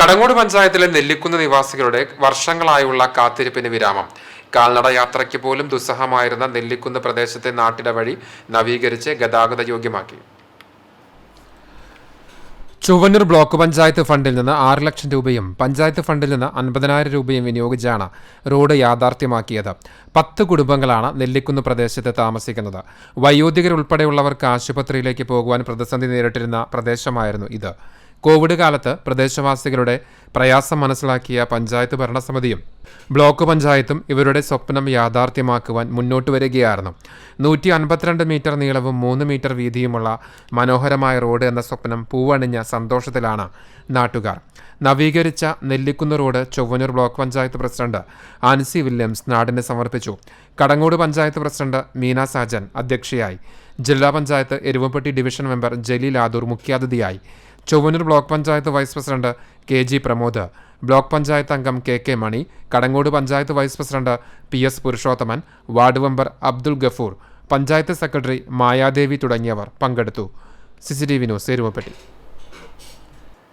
കടങ്ങോട് പഞ്ചായത്തിലെ നെല്ലിക്കുന്ന് നിവാസികളുടെ വർഷങ്ങളായുള്ള കാത്തിരിപ്പിന് വിരാമം. കാൽനട യാത്രയ്ക്ക് പോലും ദുസ്സഹമായിരുന്ന നെല്ലിക്കുന്ന് പ്രദേശത്തെ നാട്ടിട വഴി നവീകരിച്ച് ഗതാഗത യോഗ്യമാക്കി. ചുവന്നൂർ ബ്ലോക്ക് പഞ്ചായത്ത് ഫണ്ടിൽ നിന്ന് ആറ് ലക്ഷം രൂപയും പഞ്ചായത്ത് ഫണ്ടിൽ നിന്ന് അൻപതിനായിരം രൂപയും വിനിയോഗിച്ചാണ് റോഡ് യാഥാർത്ഥ്യമാക്കിയത്. പത്ത് കുടുംബങ്ങളാണ് നെല്ലിക്കുന്ന് പ്രദേശത്ത് താമസിക്കുന്നത്. വയോധികരുൾപ്പെടെയുള്ളവർക്ക് ആശുപത്രിയിലേക്ക് പോകുവാൻ പ്രതിസന്ധി നേരിട്ടിരുന്ന പ്രദേശമായിരുന്നു ഇത്. കോവിഡ് കാലത്ത് പ്രദേശവാസികളുടെ പ്രയാസം മനസ്സിലാക്കിയ പഞ്ചായത്ത് ഭരണസമിതിയും ബ്ലോക്ക് പഞ്ചായത്തും ഇവരുടെ സ്വപ്നം യാഥാർത്ഥ്യമാക്കുവാൻ മുന്നോട്ട് വരികയായിരുന്നു. നൂറ്റി അൻപത്തിരണ്ട് മീറ്റർ നീളവും മൂന്ന് മീറ്റർ വീതിയുമുള്ള മനോഹരമായ റോഡ് എന്ന സ്വപ്നം പൂവണിഞ്ഞ സന്തോഷത്തിലാണ് നാട്ടുകാർ. നവീകരിച്ച Nellikkunnu road Chowannur block panchayat president Ancy Williams നാടിന് സമർപ്പിച്ചു. കടങ്ങോട് പഞ്ചായത്ത് പ്രസിഡന്റ് മീന സാജൻ അധ്യക്ഷയായി. ജില്ലാ പഞ്ചായത്ത് എരുവപ്പെട്ടി ഡിവിഷൻ മെമ്പർ ജലീൽ ആദൂർ മുഖ്യാതിഥിയായി. Chowannur block panchayat vice president K G Pramod block panchayat അംഗം K K Mani Kadangode panchayat vice president P S Purushothaman ward member Abdul Gafoor panchayat secretary Mayadevi തുടങ്ങിയവർ പങ്കെടുത്തു. CCTV news Eruvappetty